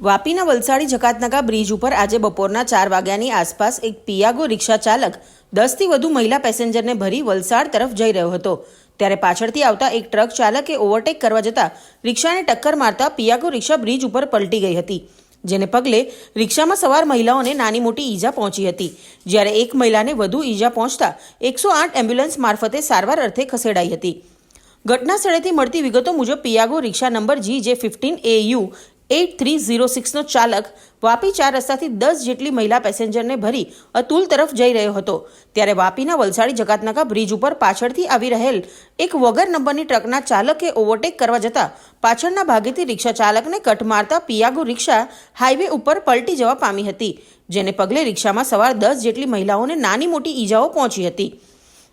વાપીના વલસાડી જકાતનાકા bridge ઉપર આજે બપોરના ચાર વાગ્યાની આસપાસ એક પિયાગો રિક્ષા ચાલક દસથી વધુ મહિલા પેસેન્જરને ભરી વલસાડ તરફ જઈ રહ્યો હતો. ત્યારે પાછળથી આવતા એક ટ્રક ચાલકે ઓવરટેક કરવા જતા રિક્ષાને ટક્કર મારતા પિયાગો રિક્ષા બ્રિજ ઉપર પલટી ગઈ હતી, જેને પગલે રિક્ષામાં સવાર મહિલાઓને નાની મોટી ઈજા પહોંચી હતી. જ્યારે એક મહિલાને વધુ ઈજા પહોંચતા એકસો આઠ એમ્બ્યુલન્સ મારફતે સારવાર અર્થે ખસેડાઈ હતી. ઘટના સ્થળેથી મળતી વિગતો મુજબ પિયાગો રિક્ષા number G J fifteen A U eight three zero સિક્સનો ચાલક વાપી ચાર રસ્તાથી દસ જેટલી મહિલા પેસેન્જરને ભરી અતુલ તરફ જઈ રહ્યો હતો. ત્યારે વાપીના વલસાડી જકાતનાકા બ્રિજ ઉપર પાછળથી આવી રહેલ એક વગર નંબરની ટ્રકના ચાલકે ઓવરટેક કરવા જતા પાછળના ભાગેથી રિક્ષા ચાલકને કટ મારતા પિયાગો રિક્ષા હાઈવે ઉપર પલટી જવા પામી હતી, જેને પગલે રિક્ષામાં સવાર દસ જેટલી મહિલાઓને નાની મોટી ઈજાઓ પહોંચી હતી.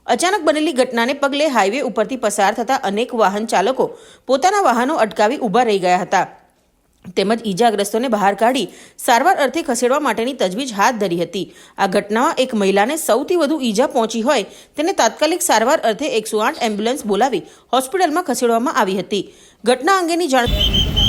અચાનક બનેલી ઘટનાને પગલે હાઈવે ઉપરથી પસાર થતા અનેક વાહન ચાલકો પોતાના વાહનો અટકાવી ઊભા રહી ગયા હતા. તેમજ ઈજાગ્રસ્તોને બહાર કાઢી સારવાર અર્થે ખસેડવા માટેની તજવીજ હાથ ધરી હતી. આ ઘટનામાં એક મહિલાને સૌથી વધુ ઈજા પહોંચી હોય તેને તાત્કાલિક સારવાર અર્થે એકસો આઠ એમ્બ્યુલન્સ બોલાવી હોસ્પિટલમાં ખસેડવામાં આવી હતી. ઘટના અંગેની જાણ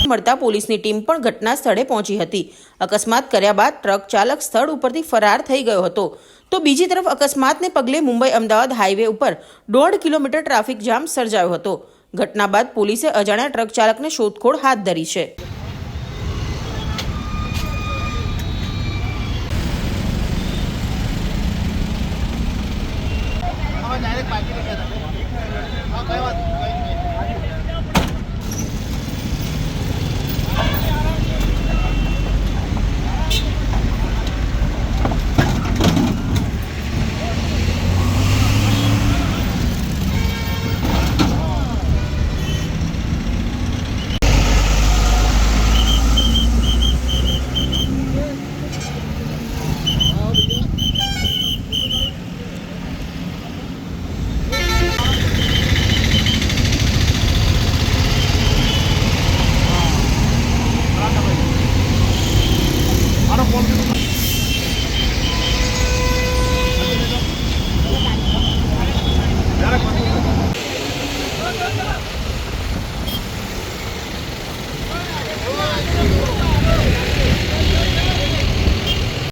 મળતા પોલીસની ટીમ પણ ઘટના સ્થળે પહોંચી હતી. અકસ્માત કર્યા બાદ ટ્રક ચાલક સ્થળ ઉપરથી ફરાર થઈ ગયો હતો. તો બીજી તરફ અકસ્માતને પગલે મુંબઈ અમદાવાદ હાઈવે ઉપર દોઢ કિલોમીટર ટ્રાફિક જામ સર્જાયો હતો. ઘટના બાદ પોલીસે અજાણ્યા ટ્રક ચાલકને શોધખોળ હાથ ધરી છે.